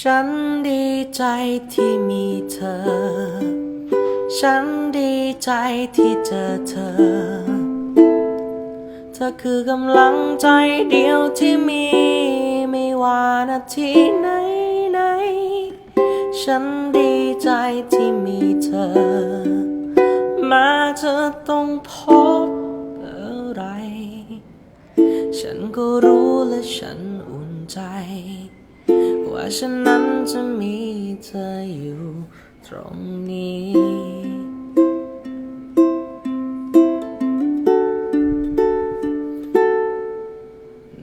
ฉันดีใจที่มีเธอ ฉันดีใจที่เจอเธอ เธอคือกำลังใจเดียวที่มี ไม่ว่านาทีไหนไหน ฉันดีใจที่มีเธอ มาเธอต้องพบอะไร ฉันก็รู้และฉันอุ่นใจ ว่าฉันนั้นจะมีเธออยู่ตรงนี้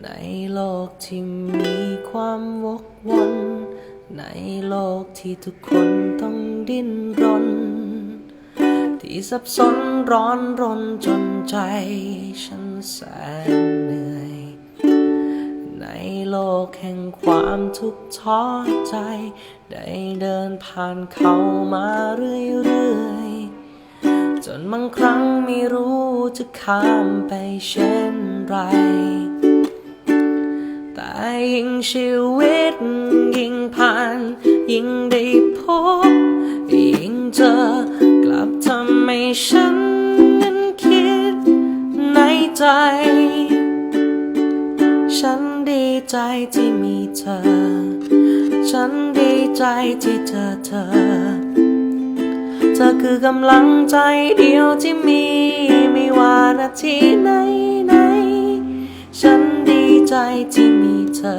ในโลกที่มีความวกวนในโลกที่ทุกคนต้องดิ้นรน ที่สับสนร้อนรนจนใจฉันแสนเหนื่อย กแห่งความทุกข์ท้อใจ ได้เดินผ่านเขามาเรื่อยๆ จนบางครั้งไม่รู้จะข้ามไปเช่นไร แต่ยิ่งชีวิตยิ่งผ่าน ยิ่งได้พบ ยิ่งเจอกลับทำให้ฉันนั้นคิดในใจ ใจที่มีเธอ ฉันดีใจที่เจอเธอ เธอคือกำลังใจเดียวที่มี ไม่ว่านาทีไหนไหน ฉันดีใจที่มีเธอ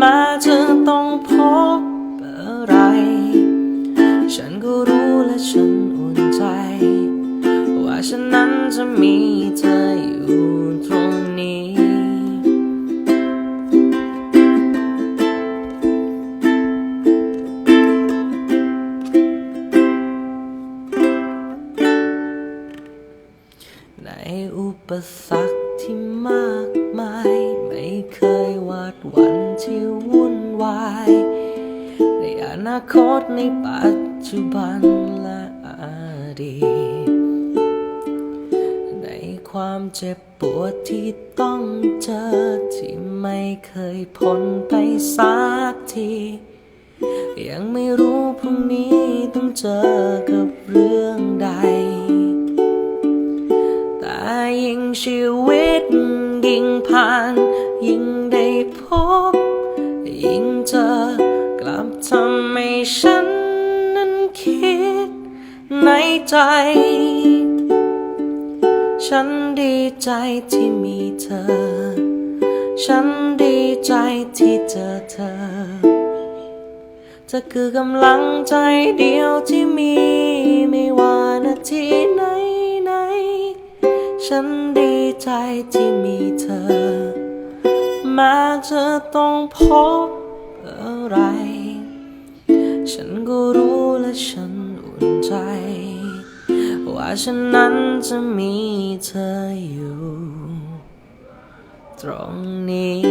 มาเธอต้องพบอะไร ฉันก็รู้และฉันอุ่นใจ ว่าฉันนั้นจะมีเธอ ในอุปสรรคที่มากมาย ไม่เคยวาดวันที่วุ่นวาย ในอนาคตในปัจจุบันและอดีต ในความเจ็บปวดที่ต้องเจอ ที่ไม่เคยพ้นไปสักทียังไม่รู้พรุ่งนี้ต้องเจอกับเรื่องใด ชีวิตยิ่งผ่าน ยิ่งได้พบ ยิ่งเจอกลับทำให้ฉันนั้นคิดในใจ ฉันดีใจที่มีเธอ ฉันดีใจที่เจอเธอเธอคือกำลังใจเดียวที่มีไม่ว่านาทีไหน ฉันดีใจที่มีเธอมาเธอต้องพบอะไร ฉันก็รู้และฉันอุ่นใจ ว่าฉันนั้นจะมีเธออยู่ ตรงนี้